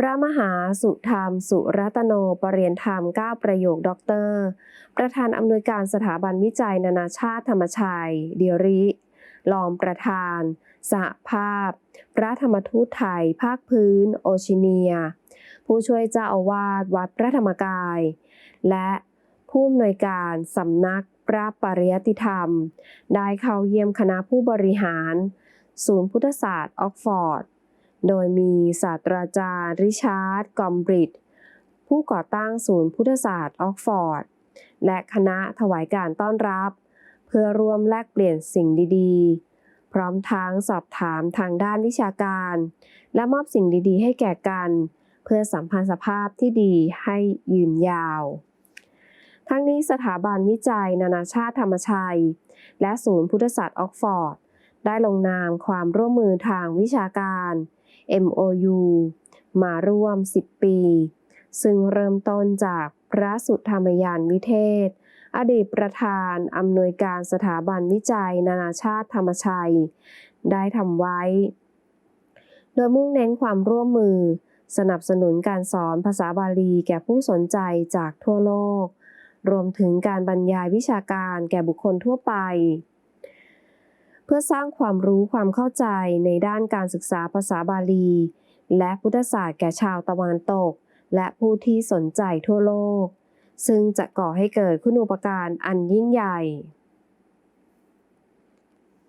พระมหาสุธรรม สุรัตโนปรริยนธรรม9ประโยคด็อกเตอร์ ประธานอำนวยการสถาบันวิจัยนานาชาติธรรมชัย เดียริ รองประธาน สหภาพ พระธรรมทูตไทย ภาคพื้น โอชิเนีย ผู้ช่วยเจ้าอาวาสวัดพระธรรมกาย และผู้อำนวยการสำนักพระปริยติธรรม ได้เข้าเยี่ยมคณะผู้บริหาร ศูนย์พุทธศาสตร์ออกฟอร์ด โดยมีศาสตราจารย์ ริชาร์ด กอมบริดผู้ก่อตั้งศูนย์พุทธศาสตร์ออกฟอร์ด และคณะถวายการต้อนรับ เพื่อร่วมแลกเปลี่ยนสิ่งดีๆ พร้อมทั้งสอบถามทางด้านวิชาการ และมอบสิ่งดีๆ ให้แก่กัน เพื่อสัมพันธภาพที่ดีให้ยืนยาว ทั้งนี้สถาบันวิจัย นานาชาติธรรมชัย และศูนย์พุทธศาสตร์ออกฟอร์ด ได้ลงนามความร่วมมือทางวิชาการ MOU มาร่วม 10 ปี ซึ่งเริ่มต้นจากพระสุธรรมยานวิเทศ อดีตประธานอำนวยการสถาบันวิจัย นานาชาติธรรมชัย ได้ทำไว้ โดยมุ่งเน้นความร่วมมือ สนับสนุนการสอนภาษาบาลีแก่ผู้สนใจจากทั่วโลก รวมถึงการบรรยายวิชาการแก่บุคคลทั่วไป พื่อสร้างความรู้ความเข้าใจในด้านการศึกษาภาษาบาลี และพุทธศาสตร์แก่ชาวตะวันตก และผู้ที่สนใจทั่วโลก ซึ่งจะก่อให้เกิดคุณูปการอันยิ่งใหญ่